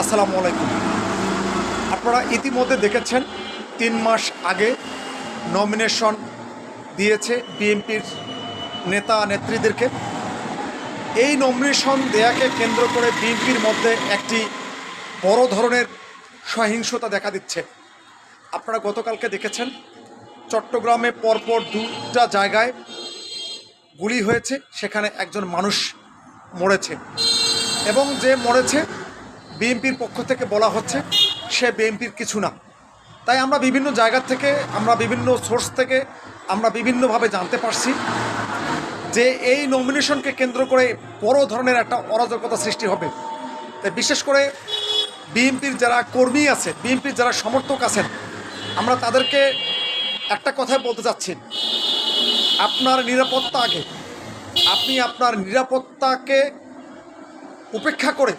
আসসালামু আলাইকুম। আপনারা ইতিমধ্যে দেখেছেন, তিন মাস আগে নমিনেশন দিয়েছে বিএনপির নেতা নেত্রীদেরকে। এই নমিনেশন দেয়াকে কেন্দ্র করে বিএনপির মধ্যে একটি বড় ধরনের সহিংসতা দেখা দিচ্ছে। আপনারা গতকালকে দেখেছেন, চট্টগ্রামে পরপর দুটা জায়গায় গুলি হয়েছে, সেখানে একজন মানুষ মরেছে। এবং যে মরেছে বিএনপির পক্ষ থেকে বলা হচ্ছে, সে বিএনপির কিছু না। তাই আমরা বিভিন্ন জায়গা থেকে, আমরা বিভিন্ন সোর্স থেকে, আমরা বিভিন্নভাবে জানতে পারছি যে এই নমিনেশনকে কেন্দ্র করে বড় ধরনের একটা অরাজকতা সৃষ্টি হবে। তাই বিশেষ করে বিএনপির যারা কর্মী আছে, বিএনপির যারা সমর্থক আছেন, আমরা তাদেরকে একটা কথাই বলতে চাচ্ছি। আপনার নিরাপত্তা আগে। আপনি আপনার নিরাপত্তাকে উপেক্ষা করে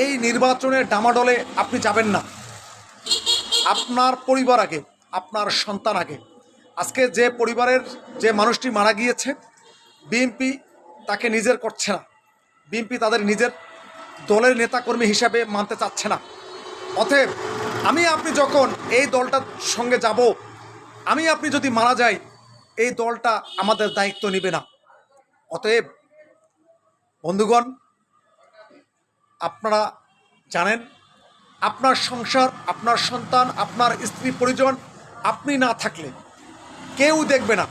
এই নির্বাচনের ডামাডলে আপনি যাবেন না। আপনার পরিবার আগে, আপনার সন্তান আগে। আজকে যে পরিবারের যে মানুষটি মারা গিয়েছে বিএনপি তাকে নিজের করছে না। বিএনপি তাদের নিজের দলের নেতাকর্মী হিসাবে মানতে চাচ্ছে না। অতএব আমি আপনি যখন এই দলটার সঙ্গে যাব, আমি আপনি যদি মারা যাই, এই দলটা আমাদের দায়িত্ব নেবে না। অতএব বন্ধুগণ আপনারা জানেন, আপনার সংসার, আপনার সন্তান, আপনার স্ত্রী পরিজন, আপনি না থাকলে কেউ দেখবে না।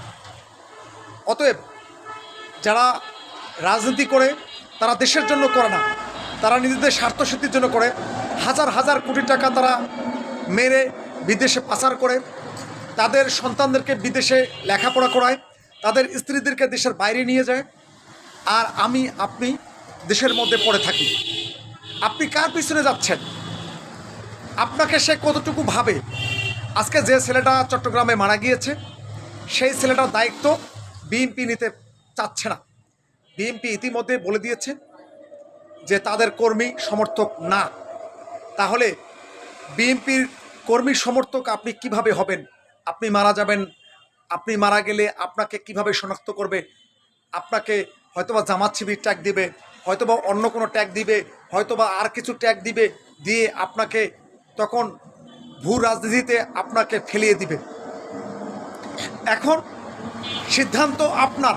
অতএব যারা রাজনীতি করে, তারা দেশের জন্য করে না। তারা নিজেদের স্বার্থসিদ্ধির জন্য করে। হাজার হাজার কোটি টাকা তারা মেরে বিদেশে পাচার করে। তাদের সন্তানদেরকে বিদেশে লেখাপড়া করায়। তাদের স্ত্রীদেরকে দেশের বাইরে নিয়ে যায়। আর আমি, আপনি দেশের মধ্যে পড়ে থাকি। আপনি কার পিছনে যাচ্ছেন? আপনাকে সে কতটুকু ভাবে? আজকে যে ছেলেটা চট্টগ্রামে মারা গিয়েছে, সেই ছেলেটার দায়িত্ব বিএনপি নিতে চাচ্ছে না। বিএনপি ইতিমধ্যে বলে দিয়েছে যে তাদের কর্মী সমর্থক না। তাহলে বিএনপির কর্মী সমর্থক আপনি কীভাবে হবেন? আপনি মারা যাবেন, আপনি মারা গেলে আপনাকে কীভাবে শনাক্ত করবে? আপনাকে হয়তোবা জামাত শিবির ট্যাগ দিবে, হয়তোবা অন্য কোনো ট্যাগ দিবে হয়তোবা আর কিছু ট্যাগ দিবে, দিয়ে আপনাকে তখন ভূ রাজনীতিতে আপনাকে ফেলিয়ে দিবে। এখন সিদ্ধান্ত আপনার।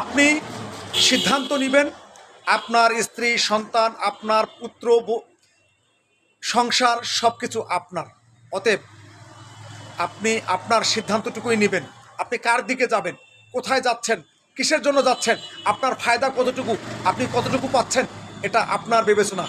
আপনি সিদ্ধান্ত নেবেন, আপনার স্ত্রী, সন্তান, আপনার পুত্র সংসার সব কিছু আপনার। অতএব আপনি আপনার সিদ্ধান্তটুকুই নেবেন। আপনি কার দিকে যাবেন? কোথায় যাচ্ছেন? কিসের জন্য যাচ্ছেন? আপনার ফায়দা কতটুকু? আপনি কতটুকু পাচ্ছেন? এটা আপনার বিবেচনা।